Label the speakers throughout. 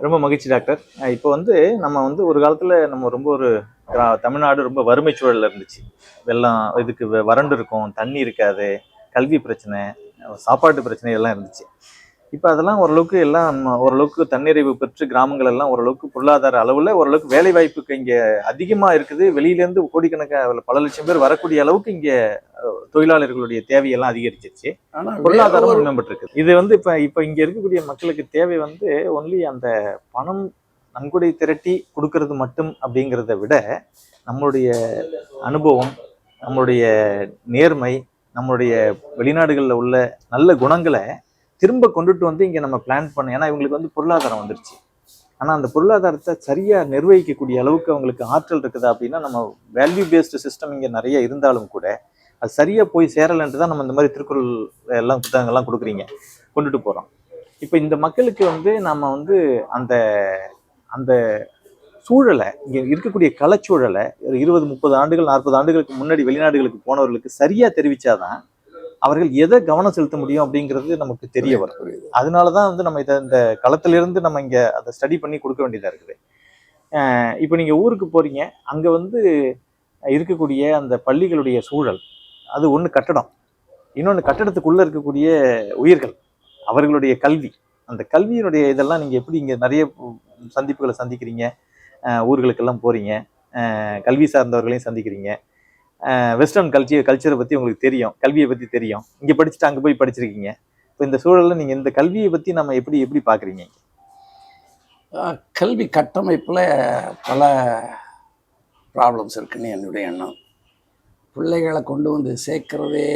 Speaker 1: ரொம்ப மகிழ்ச்சி டாக்டர். இப்போ வந்து நம்ம வந்து ஒரு காலத்தில் நம்ம ரொம்ப ஒரு தமிழ்நாடு ரொம்ப வறுமை சூழலில் இருந்துச்சு. வெள்ளம் இதுக்கு வ- வறண்டு இருக்கும் தண்ணி இருக்காது கல்வி பிரச்சனை சாப்பாட்டு பிரச்சனை எல்லாம் இருந்துச்சு. இப்போ அதெல்லாம் ஓரளவுக்கு எல்லாம் ஓரளவுக்கு தன்னிறைவு பெற்று கிராமங்கள் எல்லாம் ஓரளவுக்கு பொருளாதார அளவில் ஓரளவுக்கு வேலை வாய்ப்புக்கு இங்கே அதிகமாக இருக்குது. வெளியிலேருந்து கோடிக்கணக்கான பல லட்சம் பேர் வரக்கூடிய அளவுக்கு இங்கே தொழிலாளர்களுடைய தேவையெல்லாம் அதிகரிச்சிருச்சு. பொருளாதாரம் மேம்பட்டிருக்கு இது வந்து இப்ப இப்ப இங்க இருக்கக்கூடிய மக்களுக்கு தேவை வந்து ஒன்லி அந்த பணம் நன்கொடை திரட்டி கொடுக்கறது மட்டும் அப்படிங்கிறத விட நம்மளுடைய அனுபவம் நம்மளுடைய நேர்மை நம்மளுடைய வெளிநாடுகளில் உள்ள நல்ல குணங்களை திரும்ப கொண்டுட்டு வந்து இங்கே நம்ம பிளான் பண்ணோம் ஏன்னா இவங்களுக்கு வந்து பொருளாதாரம் வந்துருச்சு. ஆனால் அந்த பொருளாதாரத்தை சரியாக நிர்வகிக்கக்கூடிய அளவுக்கு அவங்களுக்கு ஆற்றல் இருக்குதா அப்படின்னா நம்ம வேல்யூ பேஸ்டு சிஸ்டம் இங்கே நிறைய இருந்தாலும் கூட அது சரியாக போய் சேரலன்ட்டு தான் நம்ம இந்த மாதிரி திருக்குறள் எல்லாம் புத்தகங்கள்லாம் கொடுக்குறீங்க. கொண்டுட்டு போகிறோம் இப்போ இந்த மக்களுக்கு வந்து நம்ம வந்து அந்த அந்த சூழலை இங்கே இருக்கக்கூடிய கலச்சூழலை ஒரு இருபது முப்பது ஆண்டுகள் நாற்பது ஆண்டுகளுக்கு முன்னாடி வெளிநாடுகளுக்கு போனவர்களுக்கு சரியாக தெரிவித்தாதான் அவர்கள் எதை கவனம் செலுத்த முடியும் அப்படிங்கிறது நமக்கு தெரிய வரும்.
Speaker 2: புரியுது.
Speaker 1: அதனால தான் வந்து நம்ம இதை இந்த களத்திலிருந்து நம்ம இங்கே அதை ஸ்டடி பண்ணி கொடுக்க வேண்டியதாக இருக்குது. இப்போ நீங்கள் ஊருக்கு போகிறீங்க அங்கே வந்து இருக்கக்கூடிய அந்த பள்ளிகளுடைய சூழல் அது ஒன்று கட்டடம். இன்னொன்று கட்டடத்துக்குள்ளே இருக்கக்கூடிய உயிர்கள் அவர்களுடைய கல்வி. அந்த கல்வியினுடைய இதெல்லாம் நீங்கள் எப்படி இங்கே நிறைய சந்திப்புகளை சந்திக்கிறீங்க? ஊர்களுக்கெல்லாம் போகிறீங்க கல்வி சார்ந்தவர்களையும் சந்திக்கிறீங்க. வெஸ்டர்ன் கல்ச்சர் கல்ச்சரை பற்றி உங்களுக்கு தெரியும் கல்வியை பற்றி தெரியும். இங்கே படிச்சுட்டு அங்கே போய் படிச்சிருக்கீங்க. இப்போ இந்த சூழலில் நீங்கள் இந்த கல்வியை பற்றி நம்ம எப்படி எப்படி பார்க்குறீங்க
Speaker 2: கல்வி கட்டமைப்பில் பல ப்ராப்ளம்ஸ் இருக்குன்னு என்னுடைய எண்ணம். பிள்ளைகளை கொண்டு வந்து சேர்க்குறதே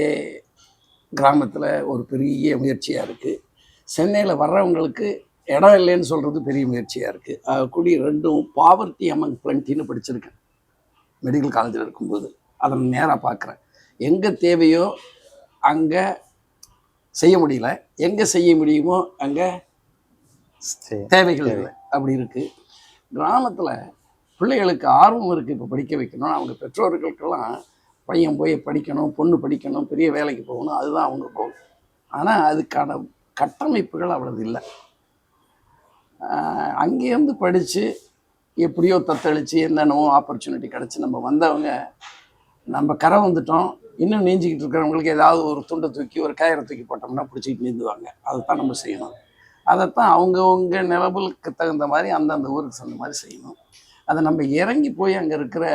Speaker 2: கிராமத்தில் ஒரு பெரிய முயற்சியாக இருக்குது சென்னையில் வர்றவங்களுக்கு இடம் இல்லைன்னு சொல்கிறது பெரிய முயற்சியாக இருக்குது கூடி ரெண்டும் பாவர்த்தி அமங் பிளண்டின்னு படிச்சிருக்கேன். மெடிக்கல் காலேஜில் இருக்கும்போது. அதை நேராக பார்க்குறேன். எங்கே தேவையோ அங்கே செய்ய முடியல. எங்கே செய்ய முடியுமோ அங்கே தேவைகள்
Speaker 1: தேவை.
Speaker 2: இல்லை. அப்படி இருக்குது கிராமத்தில் பிள்ளைகளுக்கு ஆர்வம் இருக்குது இப்போ படிக்க வைக்கணும். அவங்க பெற்றோர்களுக்கெல்லாம் பையன் போய் படிக்கணும் பொண்ணு படிக்கணும் பெரிய வேலைக்கு போகணும் அதுதான் அவங்க கோல் ஆனால் அதுக்கான கட்டமைப்புகள் அவ்வளவு இல்லை. அங்கேருந்து படித்து எப்படியோ தத்தளித்து என்னென்னவோ ஆப்பர்ச்சுனிட்டி கிடச்சி நம்ம வந்தவங்க நம்ம கரை வந்துட்டோம் இன்னும் நீஞ்சிக்கிட்டு இருக்கிறவங்களுக்கு ஏதாவது ஒரு துண்டை தூக்கி ஒரு கயிறை தூக்கி போட்டோம்னா பிடிச்சிக்கிட்டு நீந்துவாங்க. அதைத்தான் நம்ம செய்யணும். அதைத்தான் அவங்கவுங்க நிலவுக்கு தகுந்த மாதிரி அந்தந்த ஊருக்கு தகுந்த மாதிரி செய்யணும். அதை நம்ம இறங்கி போய் அங்கே இருக்கிற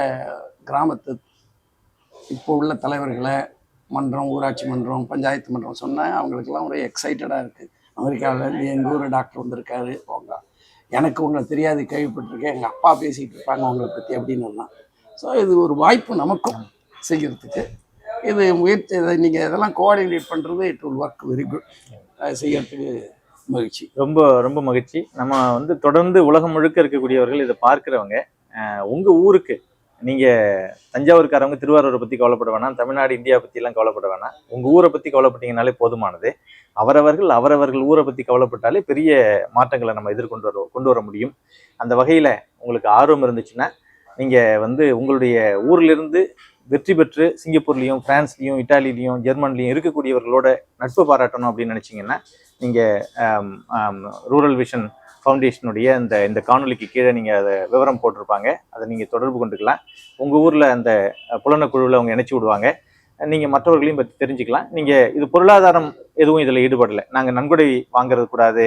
Speaker 2: கிராமத்து இப்போ உள்ள தலைவர்களை மன்றம் ஊராட்சி மன்றம் பஞ்சாயத்து மன்றம் சொன்னால் அவங்களுக்கெல்லாம் ஒரு எக்ஸைட்டடாக இருக்குது அமெரிக்காவிலேருந்து எங்கள் ஊர் டாக்டர் வந்திருக்காரு அவங்க எனக்கு உங்களை தெரியாது கேள்விப்பட்டிருக்கேன் எங்கள் அப்பா பேசிகிட்டு இருப்பாங்க உங்களை பற்றி அப்படின்னு ஸோ இது ஒரு வாய்ப்பு நமக்கும். செய்கிறதுக்கு இது முயற்சி இதை நீங்கள் இதெல்லாம் கோஆர்டினேட் பண்ணுறது it will work very good செய்கிறதுக்கு மகிழ்ச்சி.
Speaker 1: ரொம்ப ரொம்ப மகிழ்ச்சி. நம்ம வந்து தொடர்ந்து உலகம் முழுக்க இருக்கக்கூடியவர்கள் இதை பார்க்குறவங்க உங்கள் ஊருக்கு நீங்கள் தஞ்சாவூருக்காரவங்க திருவாரூரை பற்றி கவலைப்பட வேணாம் தமிழ்நாடு இந்தியா பற்றிலாம் கவலைப்பட வேணாம். உங்கள் ஊரை பற்றி கவலைப்பட்டீங்கனாலே போதுமானது. அவரவர்கள் அவரவர்கள் ஊரை பற்றி கவலைப்பட்டாலே பெரிய மாற்றங்களை நம்ம எதிர்கொண்டு வர கொண்டு வர முடியும். அந்த வகையில் உங்களுக்கு ஆர்வம் இருந்துச்சுன்னா நீங்கள் வந்து உங்களுடைய ஊர்லேருந்து வெற்றி பெற்று சிங்கப்பூர்லேயும் ஃப்ரான்ஸ்லேயும் இட்டாலிலையும் ஜெர்மன்லேயும் இருக்கக்கூடியவர்களோட நட்பு பாராட்டணும் அப்படின்னு நினைச்சீங்கன்னா நீங்கள் ரூரல் விஷன் ஃபவுண்டேஷனுடைய இந்த இந்த காணொலிக்கு கீழே நீங்கள் அதை விவரம் போட்டிருப்பாங்க. அதை நீங்கள் தொடர்பு கொண்டுக்கலாம். உங்கள் ஊரில் அந்த புலனக்குழுவில் அவங்க இணைச்சி விடுவாங்க. நீங்கள் மற்றவர்களையும் பற்றி தெரிஞ்சுக்கலாம். நீங்கள் இது பொருளாதாரம் எதுவும் இதில் ஈடுபடலை. நாங்கள் நன்கொடை வாங்குறது கூடாது.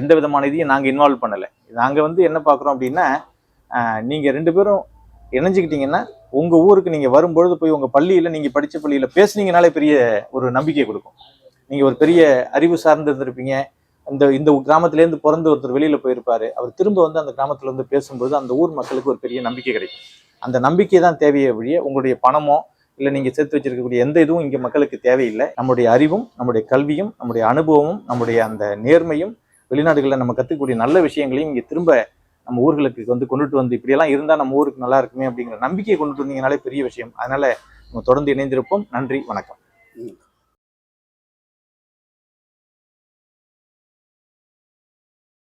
Speaker 1: எந்த விதமான இதையும் நாங்கள் இன்வால்வ் பண்ணலை. நாங்கள் வந்து என்ன பார்க்குறோம் அப்படின்னா நீங்கள் ரெண்டு பேரும் இணைஞ்சிக்கிட்டிங்கன்னா உங்கள் ஊருக்கு நீங்கள் வரும்பொழுது போய் உங்கள் பள்ளியில் நீங்கள் படித்த பள்ளியில் பேசுனீங்கனாலே பெரிய ஒரு நம்பிக்கை கொடுக்கும். நீங்கள் ஒரு பெரிய அறிவு சார்ந்து இருந்திருப்பீங்க. இந்த இந்த கிராமத்திலேருந்து பிறந்து ஒருத்தர் வெளியில போயிருப்பாரு. அவர் திரும்ப வந்து அந்த கிராமத்துல இருந்து பேசும்போது அந்த ஊர் மக்களுக்கு ஒரு பெரிய நம்பிக்கை கிடைக்கும். அந்த நம்பிக்கை தான் தேவையை வழிய உங்களுடைய பணமோ இல்லை நீங்க சேர்த்து வச்சிருக்கக்கூடிய எந்த இதுவும் இங்க மக்களுக்கு தேவையில்லை. நம்முடைய அறிவும் நம்முடைய கல்வியும் நம்முடைய அனுபவமும் நம்முடைய அந்த நேர்மையும் வெளிநாடுகளில் நம்ம கற்றுக்கக்கூடிய நல்ல விஷயங்களையும் இங்கே திரும்ப நம்ம ஊர்களுக்கு வந்து கொண்டுட்டு வந்து இப்படியெல்லாம் இருந்தால் நம்ம ஊருக்கு நல்லா இருக்குமே அப்படிங்கிற நம்பிக்கையை கொண்டுட்டு வந்தீங்கனாலே பெரிய விஷயம். அதனால நம்ம தொடர்ந்து இணைந்திருப்போம். நன்றி வணக்கம்.
Speaker 2: ம்.